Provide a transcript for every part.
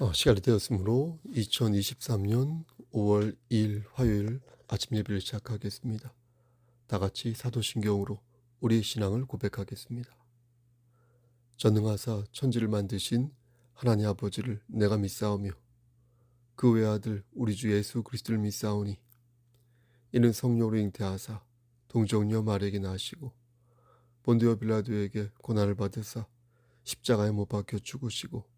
어, 시간이 되었으므로 2023년 5월 2일 화요일 아침 예배를 시작하겠습니다. 다 같이 사도신경으로 우리의 신앙을 고백하겠습니다. 전능하사 천지를 만드신 하나님 아버지를 내가 믿사오며 그 외아들 우리 주 예수 그리스도를 믿사오니 이는 성령으로 잉태하사 동정녀 마리에게 나시고 본디오 빌라도에게 고난을 받으사 십자가에 못 박혀 죽으시고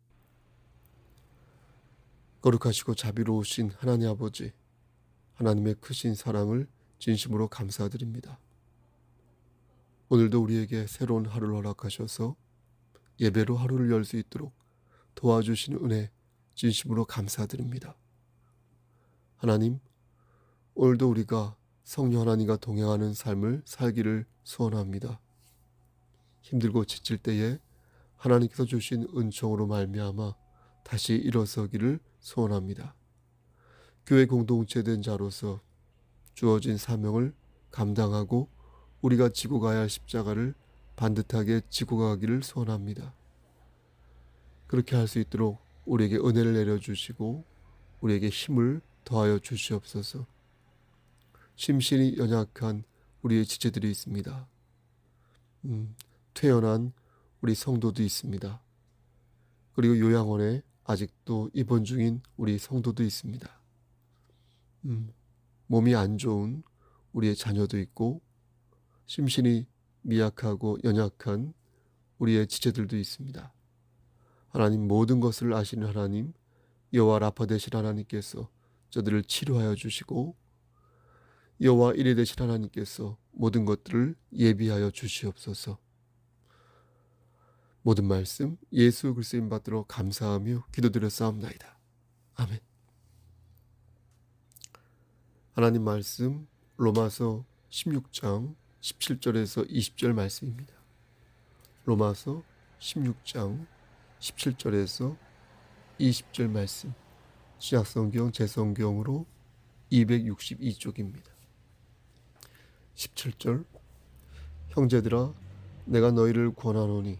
거룩하시고 자비로우신 하나님 아버지, 하나님의 크신 사랑을 진심으로 감사드립니다. 오늘도 우리에게 새로운 하루를 허락하셔서 예배로 하루를 열 수 있도록 도와주신 은혜 진심으로 감사드립니다. 하나님, 오늘도 우리가 성령 하나님과 동행하는 삶을 살기를 소원합니다. 힘들고 지칠 때에 하나님께서 주신 은총으로 말미암아 다시 일어서기를 소원합니다. 교회 공동체 된 자로서 주어진 사명을 감당하고 우리가 지고 가야 할 십자가를 반듯하게 지고 가기를 소원합니다. 그렇게 할 수 있도록 우리에게 은혜를 내려주시고 우리에게 힘을 더하여 주시옵소서. 심신이 연약한 우리의 지체들이 있습니다. 음, 퇴연한 우리 성도도 있습니다. 그리고 요양원에 아직도 입원 중인 우리 성도도 있습니다. 음, 몸이 안 좋은 우리의 자녀도 있고 심신이 미약하고 연약한 우리의 지체들도 있습니다. 하나님 모든 것을 아시는 하나님 여호와 라파 되신 하나님께서 저들을 치료하여 주시고 여호와 이레 되신 하나님께서 모든 것들을 예비하여 주시옵소서. 모든 말씀 예수 그리스도인 받들어 감사하며 기도드렸사옵나이다. 아멘. 하나님 말씀 로마서 16장 17절에서 20절 말씀입니다. 로마서 16장 17절에서 20절 말씀 신약성경 제성경으로 262쪽입니다. 17절 형제들아 내가 너희를 권하노니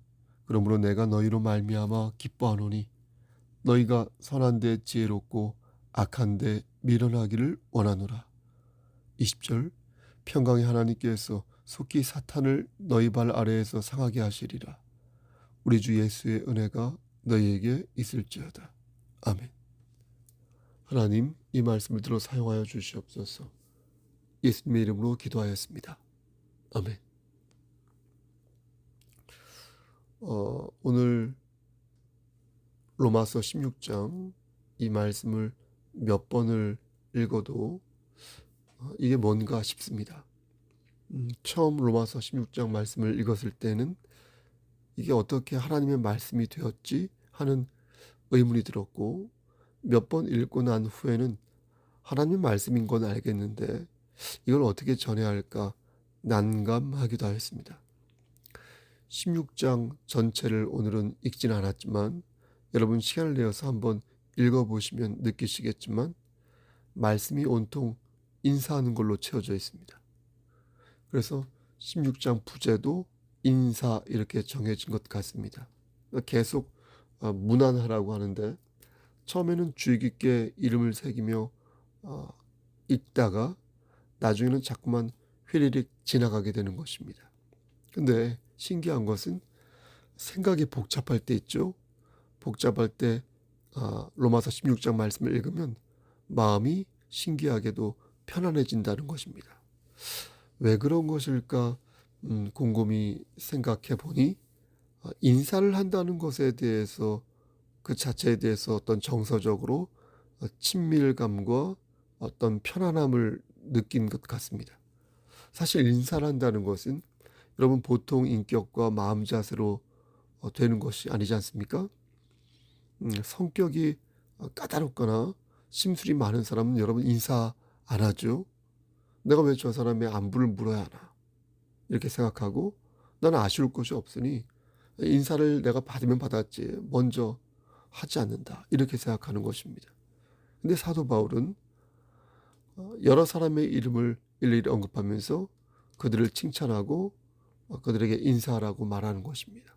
그러므로 내가 너희로 말미암아 기뻐하노니 너희가 선한 데 지혜롭고 악한 데 미련하기를 원하노라. 20절 평강의 하나님께서 속히 사탄을 너희 발 아래에서 상하게 하시리라. 우리 주 예수의 은혜가 너희에게 있을지어다. 아멘. 하나님 이 말씀을 들어 사용하여 주시옵소서. 예수님의 이름으로 기도하였습니다. 아멘. 어, 오늘 로마서 16장 이 말씀을 몇 번을 읽어도 어, 이게 뭔가 싶습니다. 음, 처음 로마서 16장 말씀을 읽었을 때는 이게 어떻게 하나님의 말씀이 되었지 하는 의문이 들었고 몇 번 읽고 난 후에는 하나님의 말씀인 건 알겠는데 이걸 어떻게 전해야 할까 난감하기도 하였습니다. 16장 전체를 오늘은 읽지는 않았지만 여러분 시간을 내어서 한번 읽어보시면 느끼시겠지만 말씀이 온통 인사하는 걸로 채워져 있습니다. 그래서 16장 부제도 인사 이렇게 정해진 것 같습니다. 계속 어, 문안하라고 하는데 처음에는 주의 깊게 이름을 새기며 어, 읽다가 나중에는 자꾸만 휘리릭 지나가게 되는 것입니다. 근데 신기한 것은 생각이 복잡할 때 있죠. 복잡할 때 아, 로마서 16장 말씀을 읽으면 마음이 신기하게도 편안해진다는 것입니다. 왜 그런 것일까 음, 곰곰이 생각해 보니 어, 인사를 한다는 것에 대해서 그 자체에 대해서 어떤 정서적으로 어, 친밀감과 어떤 편안함을 느낀 것 같습니다. 사실 인사를 한다는 것은 여러분 보통 인격과 마음 자세로 어, 되는 것이 아니지 않습니까? 음, 성격이 어, 까다롭거나 심술이 많은 사람은 여러분 인사 안 하죠. 내가 왜 저 사람의 안부를 물어야 하나 이렇게 생각하고 나는 아쉬울 것이 없으니 인사를 내가 받으면 받았지 먼저 하지 않는다 이렇게 생각하는 것입니다. 근데 사도 바울은 어, 여러 사람의 이름을 일일이 언급하면서 그들을 칭찬하고 어, 그들에게 인사하라고 말하는 것입니다.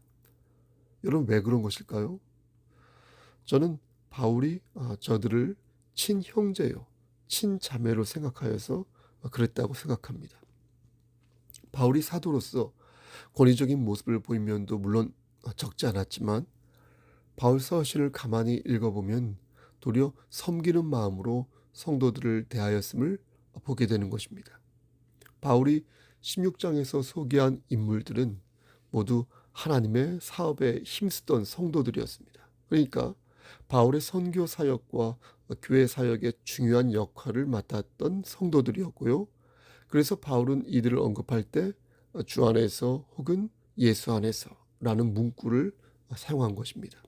여러분 왜 그런 것일까요? 저는 바울이 아, 저들을 친형제요, 친자매로 생각하여서 그랬다고 생각합니다. 바울이 사도로서 권위적인 모습을 보인 면도 물론 적지 않았지만 바울 서신을 가만히 읽어보면 도리어 섬기는 마음으로 성도들을 대하였음을 보게 되는 것입니다. 바울이 16장에서 소개한 인물들은 모두 하나님의 사업에 힘쓰던 성도들이었습니다. 그러니까 바울의 선교 사역과 교회 사역에 중요한 역할을 맡았던 성도들이었고요. 그래서 바울은 이들을 언급할 때 주 안에서 혹은 예수 안에서 라는 문구를 사용한 것입니다.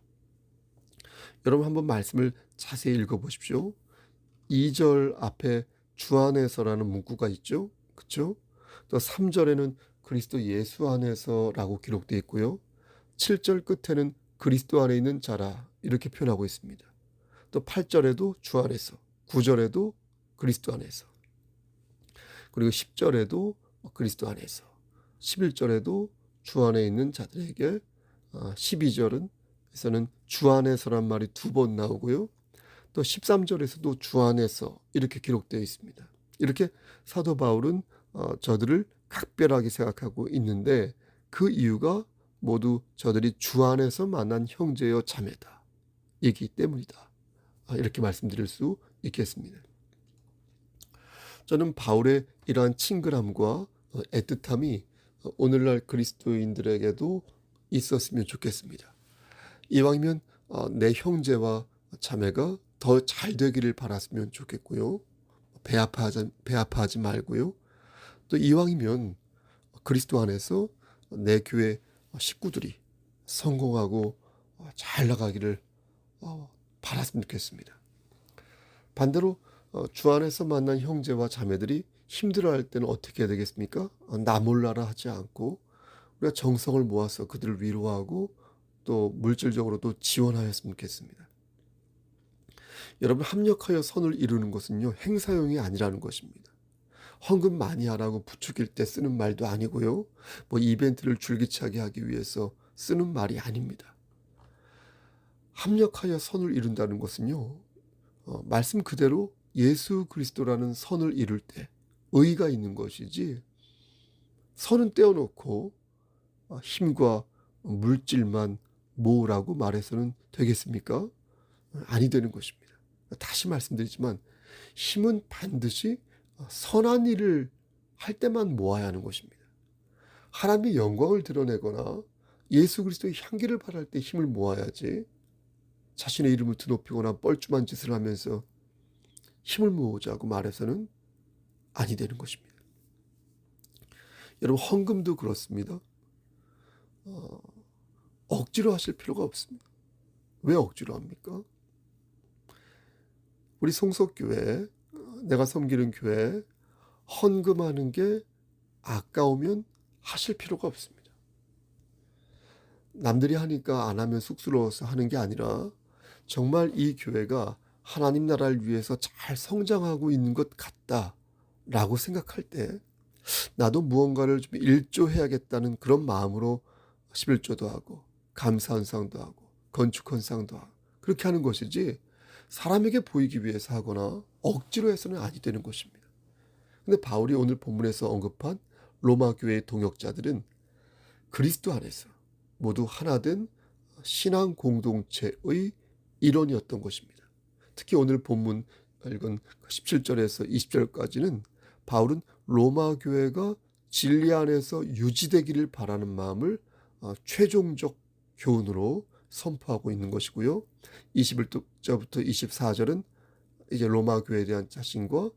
여러분 한번 말씀을 자세히 읽어보십시오. 2절 앞에 주 안에서라는 문구가 있죠. 그렇죠? 또 3절에는 그리스도 예수 안에서라고 기록되어 있고요. 7절 끝에는 그리스도 안에 있는 자라 이렇게 표현하고 있습니다. 또 8절에도 주 안에서, 9절에도 그리스도 안에서, 그리고 10절에도 그리스도 안에서, 11절에도 주 안에 있는 자들에게, 12절은 에서는 주 안에서란 말이 두 번 나오고요. 또 13절에서도 주 안에서 이렇게 기록되어 있습니다. 이렇게 사도 바울은 어, 저들을 각별하게 생각하고 있는데 그 이유가 모두 저들이 주 안에서 만난 형제여 자매다. 이기 때문이다. 아, 이렇게 말씀드릴 수 있겠습니다. 저는 바울의 이러한 친근함과 어, 애틋함이 어, 오늘날 그리스도인들에게도 있었으면 좋겠습니다. 이왕이면 내 형제와 자매가 더 잘 되기를 바랐으면 좋겠고요. 배 아파하지, 배 아파하지 말고요. 또 이왕이면 그리스도 안에서 내 교회 식구들이 성공하고 잘 나가기를 어, 바랐으면 좋겠습니다. 반대로 어, 주 안에서 만난 형제와 자매들이 힘들어할 때는 어떻게 해야 되겠습니까? 어, 나 몰라라 하지 않고 우리가 정성을 모아서 그들을 위로하고 또 물질적으로도 지원하였으면 좋겠습니다. 여러분 합력하여 선을 이루는 것은요 행사용이 아니라는 것입니다. 헌금 많이 하라고 부추길 때 쓰는 말도 아니고요. 뭐 이벤트를 줄기차게 하기 위해서 쓰는 말이 아닙니다. 합력하여 선을 이룬다는 것은요. 어, 말씀 그대로 예수 그리스도라는 선을 이룰 때 의가 있는 것이지 선은 떼어놓고 어, 힘과 물질만 모으라고 말해서는 되겠습니까? 아니 되는 것입니다. 다시 말씀드리지만 힘은 반드시 선한 일을 할 때만 모아야 하는 것입니다. 하나님의 영광을 드러내거나 예수 그리스도의 향기를 발할 때 힘을 모아야지 자신의 이름을 드높이거나 뻘쭘한 짓을 하면서 힘을 모으자고 말해서는 아니 되는 것입니다. 여러분 헌금도 그렇습니다. 어, 억지로 하실 필요가 없습니다. 왜 억지로 합니까? 우리 송석교회 내가 섬기는 교회 헌금하는 게 아까우면 하실 필요가 없습니다. 남들이 하니까 안 하면 쑥스러워서 하는 게 아니라 정말 이 교회가 하나님 나라를 위해서 잘 성장하고 있는 것 같다라고 생각할 때 나도 무언가를 좀 일조해야겠다는 그런 마음으로 11조도 하고 감사 헌상도 하고 건축 헌상도 하고 그렇게 하는 것이지 사람에게 보이기 위해서 하거나 억지로 해서는 아니 되는 것입니다. 근데 바울이 오늘 본문에서 언급한 로마 교회의 동역자들은 그리스도 안에서 모두 하나된 신앙 공동체의 일원이었던 것입니다. 특히 오늘 본문 읽은 17절에서 20절까지는 바울은 로마 교회가 진리 안에서 유지되기를 바라는 마음을 어, 최종적 교훈으로 선포하고 있는 것이고요. 21 절부터 24절은 이제 로마 교회에 대한 자신과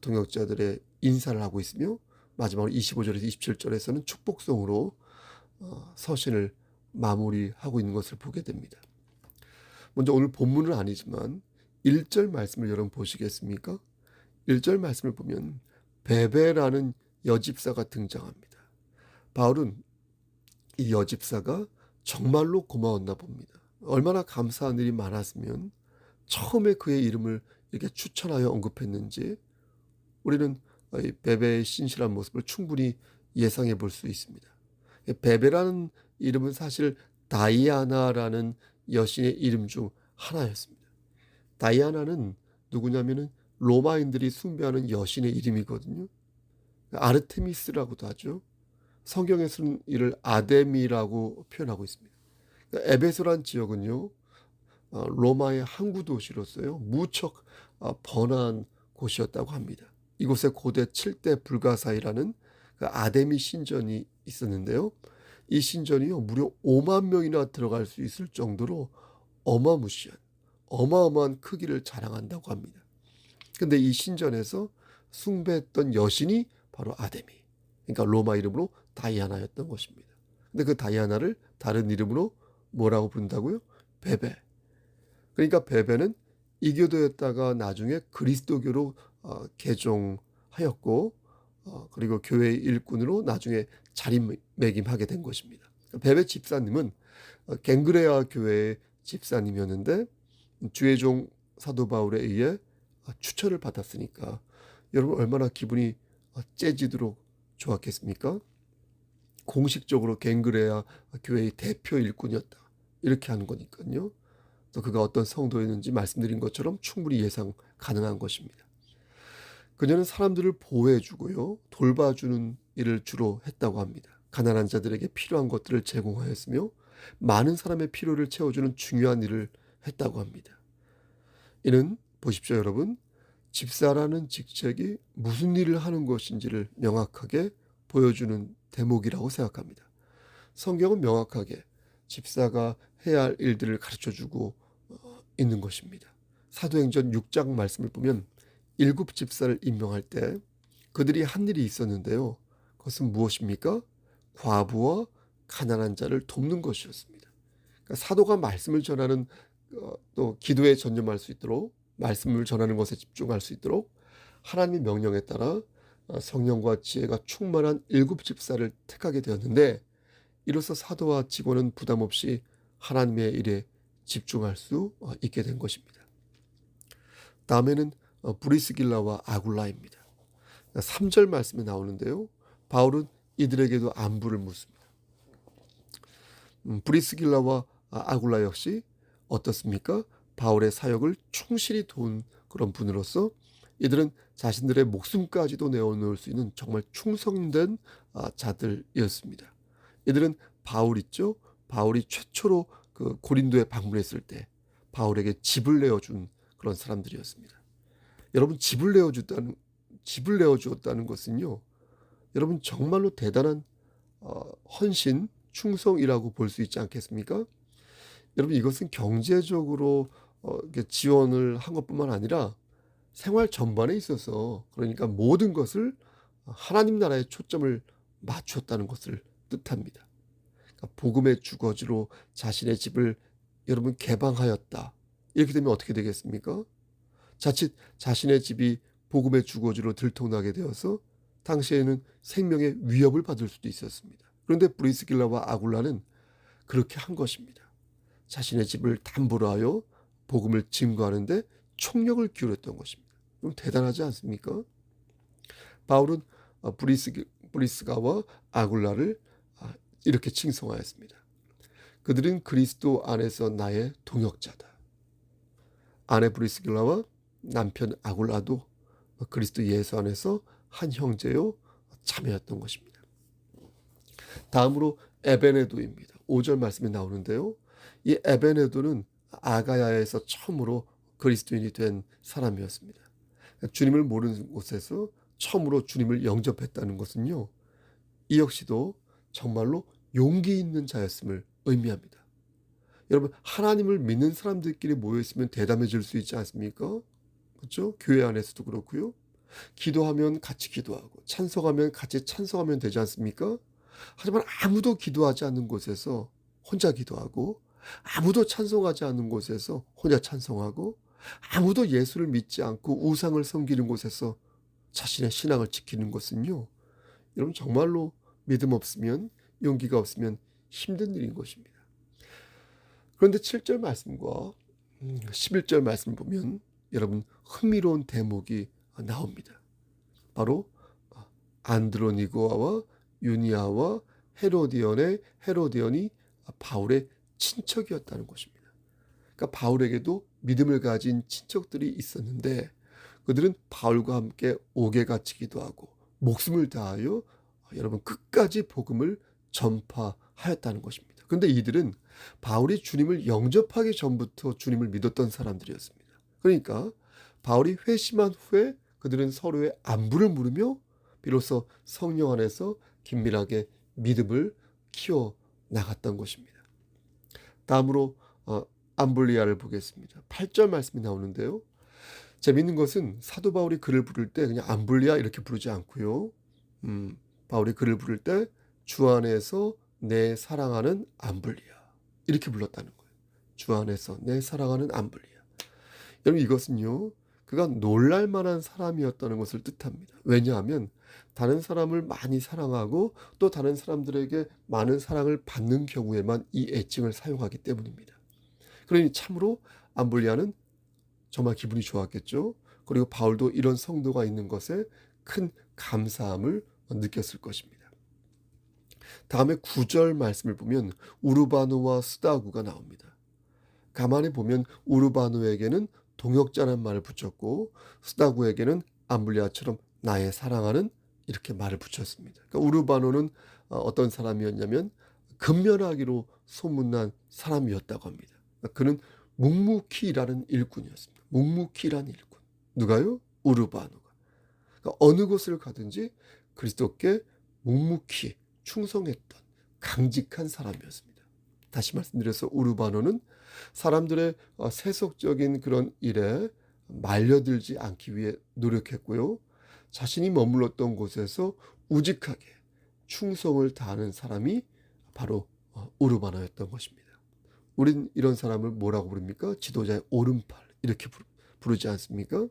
동역자들의 인사를 하고 있으며 마지막으로 25절에서 27절에서는 축복성으로 어, 서신을 마무리하고 있는 것을 보게 됩니다. 먼저 오늘 본문은 아니지만 1절 말씀을 여러분 보시겠습니까? 1절 말씀을 보면 베베라는 여집사가 등장합니다. 바울은 이 여집사가 정말로 고마웠나 봅니다. 얼마나 감사한 일이 많았으면 처음에 그의 이름을 이렇게 추천하여 언급했는지 우리는 이 베베의 신실한 모습을 충분히 예상해 볼 수 있습니다. 베베라는 이름은 사실 다이아나라는 여신의 이름 중 하나였습니다. 다이아나는 누구냐면은 로마인들이 숭배하는 여신의 이름이거든요. 아르테미스라고도 하죠. 성경에서는 이를 아데미라고 표현하고 있습니다. 그러니까 에베소란 지역은요, 어, 로마의 항구 도시로서요, 무척 어, 번화한 곳이었다고 합니다. 이곳에 고대 7대 불가사이라는 그 아데미 신전이 있었는데요. 이 신전이요, 무려 5만 명이나 들어갈 수 있을 정도로 어마무시한, 어마어마한 크기를 자랑한다고 합니다. 근데 이 신전에서 숭배했던 여신이 바로 아데미. 그러니까 로마 이름으로 다이아나였던 것입니다. 근데 그 다이아나를 다른 이름으로 뭐라고 부른다고요? 베베. 그러니까 베베는 이교도였다가 나중에 그리스도교로 어, 개종하였고 어, 그리고 교회의 일꾼으로 나중에 자리매김하게 된 것입니다. 베베 집사님은 어, 갱그레아 교회의 집사님이었는데 주의 종 사도 바울에 의해 어, 추천을 받았으니까 여러분 얼마나 기분이 어, 째지도록 좋았겠습니까? 공식적으로 갱그레아 교회의 대표 일꾼이었다. 이렇게 하는 거니까요. 또 그가 어떤 성도였는지 말씀드린 것처럼 충분히 예상 가능한 것입니다. 그녀는 사람들을 보호해주고요. 돌봐주는 일을 주로 했다고 합니다. 가난한 자들에게 필요한 것들을 제공하였으며 많은 사람의 필요를 채워주는 중요한 일을 했다고 합니다. 이는 보십시오, 여러분. 집사라는 직책이 무슨 일을 하는 것인지를 명확하게 보여주는 대목이라고 생각합니다. 성경은 명확하게 집사가 해야 할 일들을 가르쳐 주고 어, 있는 것입니다. 사도행전 6장 말씀을 보면 일곱 집사를 임명할 때 그들이 한 일이 있었는데요. 그것은 무엇입니까? 과부와 가난한 자를 돕는 것이었습니다. 그러니까 사도가 말씀을 전하는 어, 또 기도에 전념할 수 있도록 말씀을 전하는 것에 집중할 수 있도록 하나님의 명령에 따라 어, 성령과 지혜가 충만한 일곱 집사를 택하게 되었는데 이로써 사도와 직원은 부담 없이 하나님의 일에 집중할 수 어, 있게 된 것입니다. 다음에는 어, 브리스길라와 아굴라입니다. 3절 말씀에 나오는데요. 바울은 이들에게도 안부를 묻습니다. 음, 브리스길라와 아굴라 역시 어떻습니까? 바울의 사역을 충실히 도운 그런 분으로서 이들은 자신들의 목숨까지도 내어놓을 수 있는 정말 충성된 아, 자들이었습니다. 이들은 바울 있죠. 바울이 최초로 그 고린도에 방문했을 때 바울에게 집을 내어준 그런 사람들이었습니다. 여러분 집을 내어줬다는 집을 내어주었다는 것은요. 여러분 정말로 대단한 어, 헌신, 충성이라고 볼 수 있지 않겠습니까? 여러분 이것은 경제적으로 어, 지원을 한 것뿐만 아니라 생활 전반에 있어서 그러니까 모든 것을 하나님 나라에 초점을 맞추었다는 것을 뜻합니다. 복음의 주거지로 자신의 집을 여러분 개방하였다. 이렇게 되면 어떻게 되겠습니까? 자칫 자신의 집이 복음의 주거지로 들통나게 되어서 당시에는 생명의 위협을 받을 수도 있었습니다. 그런데 브리스길라와 아굴라는 그렇게 한 것입니다. 자신의 집을 담보로 하여 복음을 증거하는데 총력을 기울였던 것입니다. 그럼 대단하지 않습니까? 바울은 어, 브리스, 브리스가와 아굴라를 아, 이렇게 칭송하였습니다. 그들은 그리스도 안에서 나의 동역자다. 아내 브리스길라와 남편 아굴라도 그리스도 예수 안에서 한 형제요 자매였던 것입니다. 다음으로 에베네도입니다. 5절 말씀에 나오는데요. 이 에베네도는 아가야에서 처음으로 그리스도인이 된 사람이었습니다. 주님을 모르는 곳에서 처음으로 주님을 영접했다는 것은요. 이 역시도 정말로 용기 있는 자였음을 의미합니다. 여러분 하나님을 믿는 사람들끼리 모여 있으면 대담해 질수 있지 않습니까? 그렇죠? 교회 안에서도 그렇고요. 기도하면 같이 기도하고 찬송하면 같이 찬송하면 되지 않습니까? 하지만 아무도 기도하지 않는 곳에서 혼자 기도하고 아무도 찬송하지 않는 곳에서 혼자 찬송하고 아무도 예수를 믿지 않고 우상을 섬기는 곳에서 자신의 신앙을 지키는 것은요. 여러분 정말로 믿음 없으면 용기가 없으면 힘든 일인 것입니다. 그런데 7절 말씀과 11절 말씀 보면 여러분 흥미로운 대목이 나옵니다. 바로 안드로니고아와 유니아와 헤로디언의 헤로디언이 바울의 친척이었다는 것입니다. 그러니까 바울에게도 믿음을 가진 친척들이 있었는데 그들은 바울과 함께 옥에 갇히기도 하고 목숨을 다하여 여러분 끝까지 복음을 전파하였다는 것입니다. 그런데 이들은 바울이 주님을 영접하기 전부터 주님을 믿었던 사람들이었습니다. 그러니까 바울이 회심한 후에 그들은 서로의 안부를 물으며 비로소 성령 안에서 긴밀하게 믿음을 키워 나갔던 것입니다. 다음으로 어, 암블리아를 보겠습니다. 8절 말씀이 나오는데요. 재밌는 것은 사도 바울이 글을 부를 때 그냥 암블리아 이렇게 부르지 않고요. 음, 바울이 글을 부를 때 주 안에서 내 사랑하는 암블리아 이렇게 불렀다는 거예요. 주 안에서 내 사랑하는 암블리아. 여러분 이것은요. 그가 놀랄 만한 사람이었다는 것을 뜻합니다. 왜냐하면 다른 사람을 많이 사랑하고 또 다른 사람들에게 많은 사랑을 받는 경우에만 이 애칭을 사용하기 때문입니다. 그러니 참으로 암블리아는 정말 기분이 좋았겠죠. 그리고 바울도 이런 성도가 있는 것에 큰 감사함을 느꼈을 것입니다. 다음에 9절 말씀을 보면 우르바누와 스다구가 나옵니다. 가만히 보면 우르바누에게는 동역자란 말을 붙였고 스다구에게는 암블리아처럼 나의 사랑하는 이렇게 말을 붙였습니다. 그러니까 우르바노는 어, 어떤 사람이었냐면 근면하기로 소문난 사람이었다고 합니다. 그러니까 그는 묵묵히라는 일꾼이었습니다. 묵묵히라는 일꾼. 누가요? 우르바노가. 그러니까 어느 곳을 가든지 그리스도께 묵묵히 충성했던 강직한 사람이었습니다. 다시 말씀드려서 우르바노는 사람들의 어, 세속적인 그런 일에 말려들지 않기 위해 노력했고요. 자신이 머물렀던 곳에서 우직하게 충성을 다하는 사람이 바로 어, 우르바노였던 것입니다. 우린 이런 사람을 뭐라고 부릅니까? 지도자의 오른팔 이렇게 부르지 않습니까?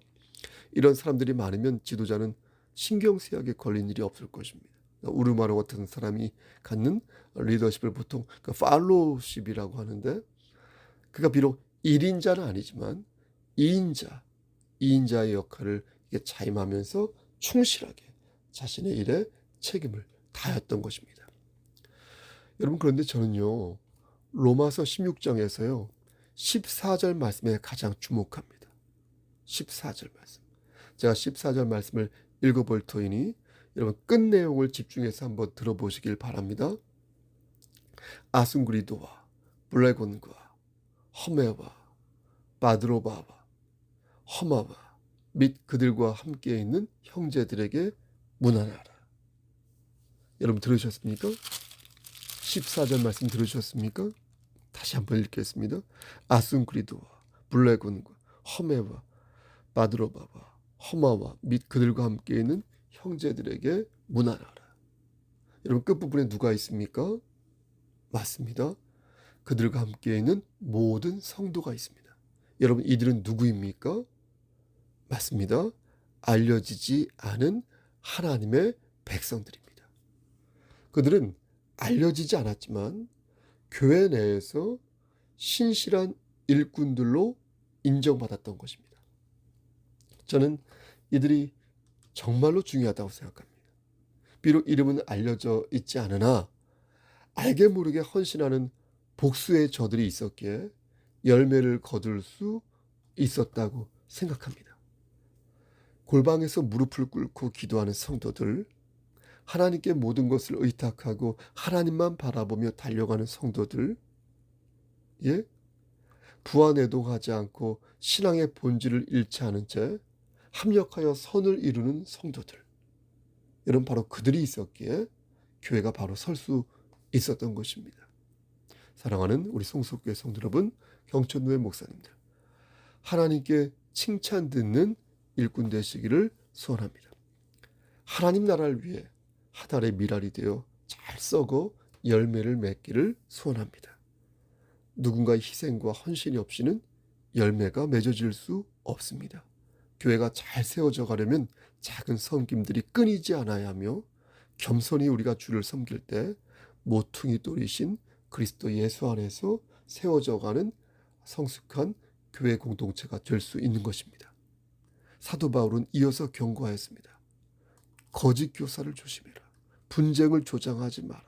이런 사람들이 많으면 지도자는 신경쇠약에 걸린 일이 없을 것입니다. 우르마로 같은 사람이 갖는 리더십을 보통 그 팔로우십이라고 하는데 그가 비록 1인자는 아니지만 2인자, 2인자의 역할을 자임하면서 충실하게 자신의 일에 책임을 다했던 것입니다. 여러분 그런데 저는요. 로마서 16장에서요. 14절 말씀에 가장 주목합니다. 14절 말씀. 제가 14절 말씀을 읽어볼 터이니 여러분 끝 내용을 집중해서 한번 들어보시길 바랍니다. 아순그리도와 블레곤과 허메와 바드로바와 허마와 및 그들과 함께 있는 형제들에게 문안하라. 여러분 들으셨습니까? 14절 말씀 들으셨습니까? 다시 한번 읽겠습니다. 아순그리도와 블레곤과 허메와 바드로바와 허마와 및 그들과 함께 있는 형제들에게 문안하라. 여러분 끝부분에 누가 있습니까? 맞습니다. 그들과 함께 있는 모든 성도가 있습니다. 여러분 이들은 누구입니까? 맞습니다. 알려지지 않은 하나님의 백성들입니다. 그들은 알려지지 않았지만 교회 내에서 신실한 일꾼들로 인정받았던 것입니다. 저는 이들이 정말로 중요하다고 생각합니다. 비록 이름은 알려져 있지 않으나 알게 모르게 헌신하는 복수의 저들이 있었기에 열매를 거둘 수 있었다고 생각합니다. 골방에서 무릎을 꿇고 기도하는 성도들, 하나님께 모든 것을 의탁하고 하나님만 바라보며 달려가는 성도들, 예? 부안에동하지 않고 신앙의 본질을 잃지 않은 채 합력하여 선을 이루는 성도들. 여러분 바로 그들이 있었기에 교회가 바로 설 수 있었던 것입니다. 사랑하는 우리 송석교회 성도 여러분, 경천노회 목사님들. 하나님께 칭찬 듣는 일꾼 되시기를 소원합니다. 하나님 나라를 위해 한 알의 미랄이 되어 잘 썩어 열매를 맺기를 소원합니다. 누군가의 희생과 헌신이 없이는 열매가 맺어질 수 없습니다. 교회가 잘 세워져 가려면 작은 섬김들이 끊이지 않아야 하며 겸손히 우리가 주를 섬길 때 모퉁이 돌이신 그리스도 예수 안에서 세워져 가는 성숙한 교회 공동체가 될 수 있는 것입니다. 사도 바울은 이어서 경고하였습니다. 거짓 교사를 조심해라. 분쟁을 조장하지 마라.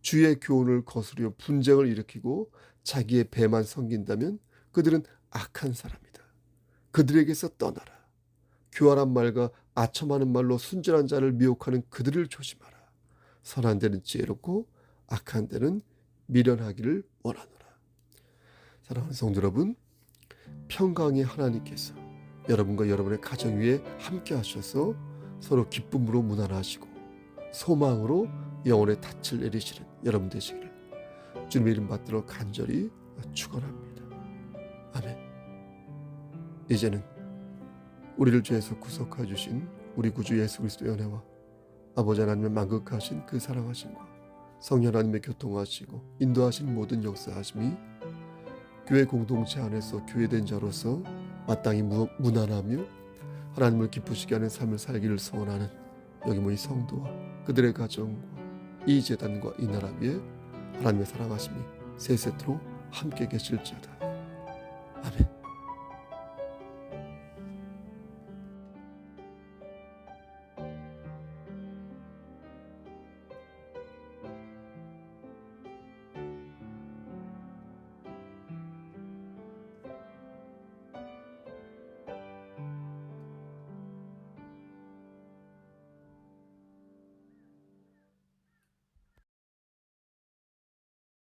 주의 교훈을 거스려 분쟁을 일으키고 자기의 배만 섬긴다면 그들은 악한 사람이다. 그들에게서 떠나라. 교활한 말과 아첨하는 말로 순전한 자를 미혹하는 그들을 조심하라. 선한 데는 지혜롭고 악한 데는 미련하기를 원하노라. 사랑하는 성도 여러분, 평강의 하나님께서 여러분과 여러분의 가정 위에 함께 하셔서 서로 기쁨으로 무난하시고 소망으로 영혼의 닻을 내리시는 여러분 되시기를 주님의 이름 받들어 간절히 축원합니다. 아멘. 이제는 우리를 죄에서 구속해 주신 우리 구주 예수 그리스도의 은혜와 아버지 하나님의 만극하신 그 사랑하심과 성령 하나님의 교통하시고 인도하신 모든 역사하심이 교회 공동체 안에서 교회된 자로서 마땅히 무- 무난하며 하나님을 기쁘시게 하는 삶을 살기를 소원하는 여기 모인 성도와 그들의 가정과 이 재단과 이 나라 위에 하나님의 사랑하심이 세세토록 함께 계실지어다. 아멘.